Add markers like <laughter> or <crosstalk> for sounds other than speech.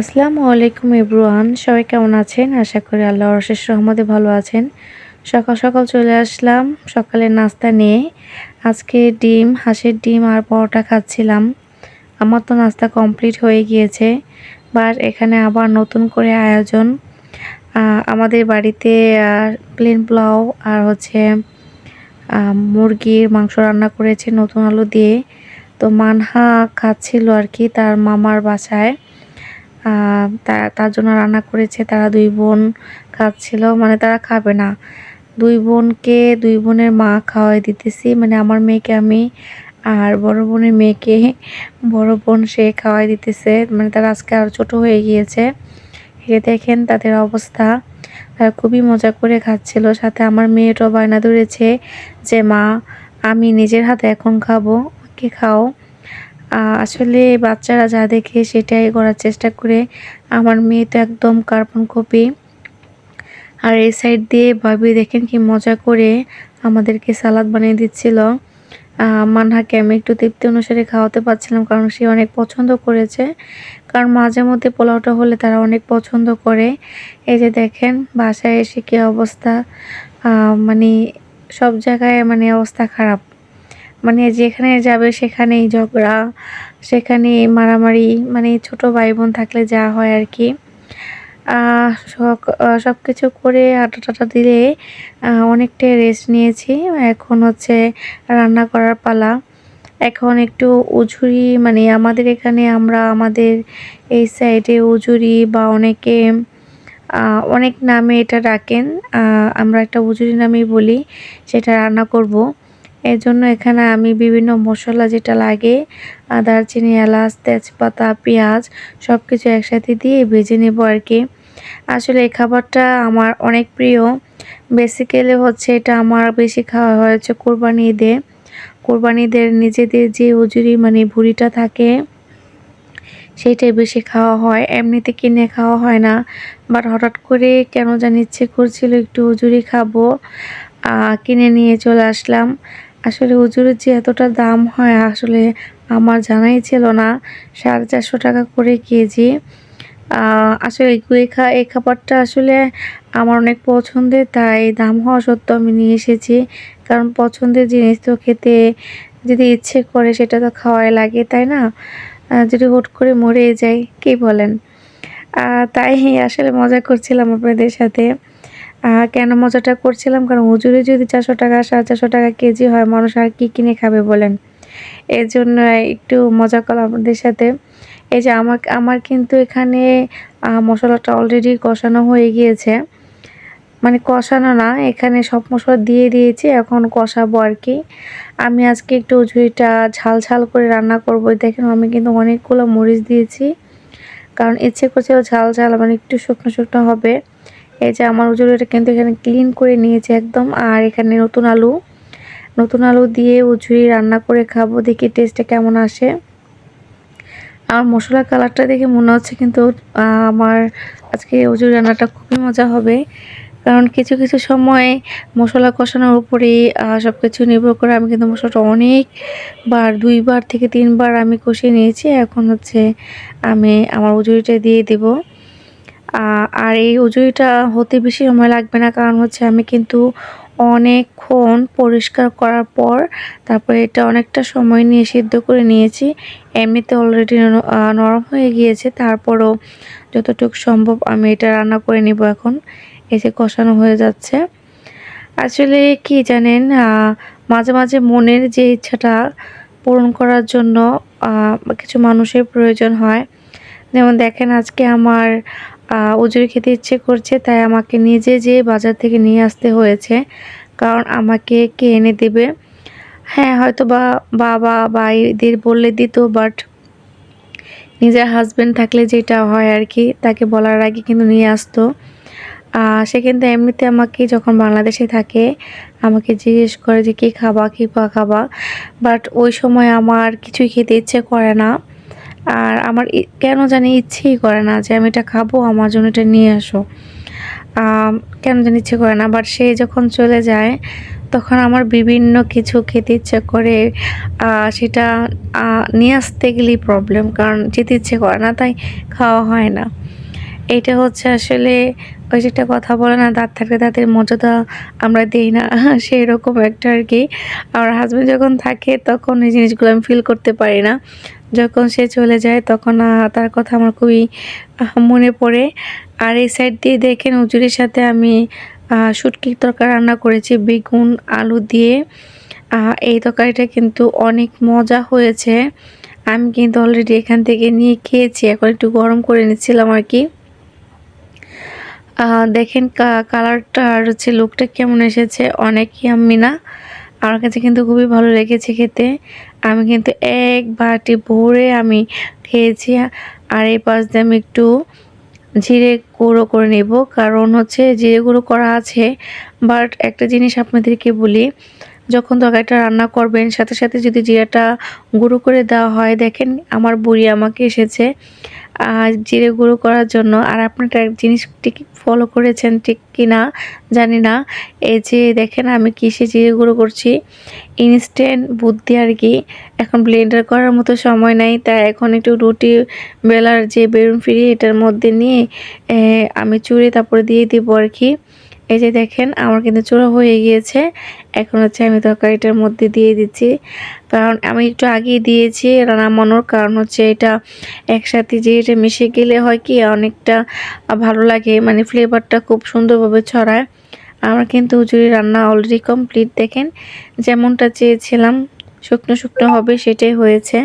আসসালামু আলাইকুম এভরিওয়ান, সবাই কেমন আছেন? আশা করি আল্লাহ অশেষ রহমতে ভালো আছেন। সকাল সকাল চলে আসলাম, সকালের নাস্তা নিয়ে। আজকে ডিম, হাঁসের ডিম আর পরোটা খাচ্ছিলাম। আমার তো নাস্তা কমপ্লিট হয়ে গিয়েছে, বাট এখানে আবার নতুন করে আয়োজন। আমাদের বাড়িতে প্লেন পোলাও আর হচ্ছে মুরগির মাংস রান্না করেছে নতুন আলু দিয়ে। তো মানহা খাচ্ছিল আর কি, তার মামার বাসায়। তার জন্য রান্না করেছে, তারা দুই বোন খাচ্ছিল মানে তারা খাবে না। দুই বোনকে, দুই বোনের মা খাওয়াই দিতেছি মানে আমার মেয়েকে আমি আর বড় বোনের মেয়েকে বড় বোন সে খাওয়াই দিতেছে মানে তারা আজকে আরও ছোট হয়ে গিয়েছে। এই দেখেন তাদের অবস্থা, তারা খুবই মজা করে খাচ্ছিল, সাথে আমার মেয়েটাও বায়না ধরেছে যে, মা, আমি নিজের হাতে এখন খাব কে খাও। আসলে বাচ্চারা যা দেখে সেটাই করার চেষ্টা করে। আমার মেয়ে তো একদম কার্বন কপি আর এই সাইড দিয়ে ভাবি, দেখেন কি মজা করে আমাদেরকে সালাদ বানিয়ে দিচ্ছিল। মানহাকে আমি একটু তৃপ্তি অনুসারে খাওয়াতে পারছিলাম কারণ সে অনেক পছন্দ করেছে। কারণ মাঝে মধ্যে পোলাওটা হলে তারা অনেক পছন্দ করে। এই যে দেখেন, বাসায় এসে কি অবস্থা? মানে সব জায়গায় মানে অবস্থা খারাপ। মানে যেখানে যাবে সেখানেই ঝগড়া, সেখানে মারামারি মানে ছোট ভাই বোন থাকলে যা হয় আর কি। সব কিছু করে আটা টাটা দিলে অনেকটাই রেস্ট নিয়েছি। এখন হচ্ছে রান্না করার পালা। এখন একটু উজুরি মানে আমাদের এখানে আমরা আমাদের এই সাইডে উজুরি বা অনেকে অনেক নামে এটা ডাকেন। আমরা একটা উজুরি নামেই বলি, সেটা রান্না করব। এর জন্য এখানে আমি বিভিন্ন মশলা যেটা লাগে দারচিনি, এলাচ, তেজপাতা, পেঁয়াজ সব কিছু একসাথে দিয়ে ভেজে নেব আর কি আসলে এই খাবারটা আমার অনেক প্রিয়। বেসিক্যালি হচ্ছে এটা আমার বেশি খাওয়া হয়েছে কোরবানি ঈদে। কোরবানি ঈদের নিজেদের যে উজুরি মানে ভুড়িটা থাকে, সেইটাই বেশি খাওয়া হয়। এমনিতে কিনে খাওয়া হয় না, বাট হঠাৎ করে কেন জানি ইচ্ছে করছিল একটু উজুরি খাব। কিনে নিয়ে চলে আসলাম। আসলে উজুরের যে এতটা দাম হয় আসলে আমার জানাই ছিল না। সাড়ে চারশো টাকা করে কেজি। আসলে খা, এই খাবারটা আসলে আমার অনেক পছন্দের, তাই দাম হওয়া সত্ত্বেও আমি নিয়ে এসেছি। কারণ পছন্দের জিনিস তো খেতে যদি ইচ্ছে করে সেটা তো খাওয়াই লাগে, তাই না? যদি হুট করে মরে যায়, কি বলেন? তাই আসলে মজা করছিলাম আপনাদের সাথে। কেন মজাটা করছিলাম? কারণ হুজুরে যদি চারশো টাকা, সাড়ে চারশো টাকা কেজি হয়, মানুষ আর কী কিনে খাবে বলেন? এর জন্য একটু মজা করলাম আমাদের সাথে। এই যে আমার আমার কিন্তু এখানে মশলাটা অলরেডি কষানো হয়ে গিয়েছে। মানে কষানো না, এখানে সব মশলা দিয়ে দিয়েছি, এখন কষাবো আর কি। আমি আজকে একটু ঝুড়িটা ঝাল ঝাল করে রান্না করব। দেখেন আমি কিন্তু অনেকগুলো মরিচ দিয়েছি। কারণ ইচ্ছে করছে ঝাল ঝাল মানে একটু শুকনো শুকনো হবে। এই যে আমার উজুরিটা কিন্তু এখানে ক্লিন করে নিয়েছে একদম। আর এখানে নতুন আলু। নতুন আলু দিয়ে উজুরি রান্না করে খাব, দেখি টেস্টটা কেমন আসে। আমার মশলা কালারটা দেখে মনে হচ্ছে কিন্তু আমার আজকে উজুরি রান্নাটা খুবই মজা হবে। কারণ কিছু কিছু সময় মশলা কষানোর উপরেই সব কিছু নির্ভর করে আমি কিন্তু মশলাটা অনেকবার, দুইবার থেকে তিনবার আমি কষিয়ে নিয়েছি। এখন হচ্ছে আমি আমার উজুরিটা দিয়ে দেব। আর এই উজুরিটা হতে বেশি সময় লাগবে না, কারণ হচ্ছে আমি কিন্তু অনেকক্ষণ পরিষ্কার করার পর তারপরে এটা অনেকটা সময় নিয়ে সিদ্ধ করে নিয়েছি। এমনিতে অলরেডি নরম হয়ে গিয়েছে, তারপরও যতটুকু সম্ভব আমি এটা রান্না করে নিব এখন। এসে কষানো হয়ে যাচ্ছে। আসলে কি জানেন মাঝে মাঝে মনের যে ইচ্ছাটা পূরণ করার জন্য কিছু মানুষের প্রয়োজন হয়। যেমন দেখেন আজকে আমার উজুরি খেতে ইচ্ছে করছে, তাই আমাকে নিজে যে বাজার থেকে নিয়ে আসতে হয়েছে, কারণ আমাকে কে এনে দেবে? হ্যাঁ হয়তো বা বাবা বা এদের বললে দিত বাট নিজের হাজব্যান্ড থাকলে যেটা হয় আর কি, তাকে বলার আগে কিন্তু নিয়ে আসতো। সে কিন্তু এমনিতে আমাকে যখন বাংলাদেশে থাকে, আমাকে জিজ্ঞেস করে যে, কী খাবা, কী পা খাবা? বাট ওই সময় আমার কিছুই খেতে ইচ্ছে করে না। আর আমার কেন জানি ইচ্ছেই করে না যে আমি এটা খাব, আমার জন্য এটা নিয়ে আসো। কেন জানি ইচ্ছে করে না বাট সে যখন চলে যায়, তখন আমার বিভিন্ন কিছু খেতে ইচ্ছে করে সেটা নিয়ে আসতে গেলেই প্রবলেম কারণ যেতে ইচ্ছে করে না, তাই খাওয়া হয় না। এটা হচ্ছে আসলে, ওই যে একটা কথা বলে না, দাঁত থাকলে দাঁতের মর্যাদা আমরা দিই না <laughs> সেই রকম একটা আর কি। আমার হাজব্যান্ড যখন থাকে, তখন এই জিনিসগুলো আমি ফিল করতে পারি না। যখন সে চলে যায়, তখন তার কথা আমার খুবই মনে পড়ে। আর এই সাইড দিয়ে দেখেন উজুরির সাথে আমি শুটকির তরকারি রান্না করেছি, বেগুন, আলু দিয়ে। এই তরকারিটা কিন্তু অনেক মজা হয়েছে। আমি কিন্তু অলরেডি এখান থেকে নিয়ে খেয়েছি, এখন একটু গরম করে নিচ্ছিলাম আর কি। দেখেন কালারটা আর হচ্ছে লুকটা কেমন এসেছে অনেক ইয়াম্মি না আমার কাছে কিন্তু খুবই ভালো লেগেছে খেতে। আমি কিন্তু এক বাটি ভরে আমি খেয়েছি। আর এই পাশ দিয়ে আমি একটু জিরে গুঁড়ো করে নেব। কারণ হচ্ছে জিরে গুঁড়ো করা আছে বাট একটা জিনিস আপনাদেরকে বলি, যখন তরকারিটা রান্না করবেন, সাথে সাথে যদি জিরাটা গুঁড়ো করে দেওয়া হয়, দেখেন আমার বুড়ি আমাকে এসেছে। জিরে গুঁড়ো করার জন্য। আর আপনারা এক জিনিস ঠিক ফলো করেছেন ঠিক কি না জানি না। এই যে দেখেন আমি কিসে জিরে গুঁড়ো করছি। ইনস্ট্যান্ট বুদ্ধি আর কি। এখন ব্লেন্ডার করার মতো সময় নাই, তাই এখন একটু রুটি বেলার যে বেরুন ফিরি এটার মধ্যে নিয়ে আমি চুড়ে তারপরে দিয়ে দিব আর কি। এই যে দেখেন, আমার কিন্তু চূড়া হয়ে গিয়েছে। এখন হচ্ছে আমি তরকারিটার মধ্যে দিয়ে দিচ্ছি। কারণ আমি একটু আগেই দিয়েছি নামানোর কারণ হচ্ছে এটা একসাথে যে এটা মিশে গেলে হয় কি, অনেকটা ভালো লাগে। মানে ফ্লেভারটা খুব সুন্দরভাবে ছড়ায়। আমার কিন্তু উজুরি রান্না অলরেডি কমপ্লিট দেখেন, যেমনটা চেয়েছিলাম, শুকনো শুকনো হবে সেটাই হয়েছে।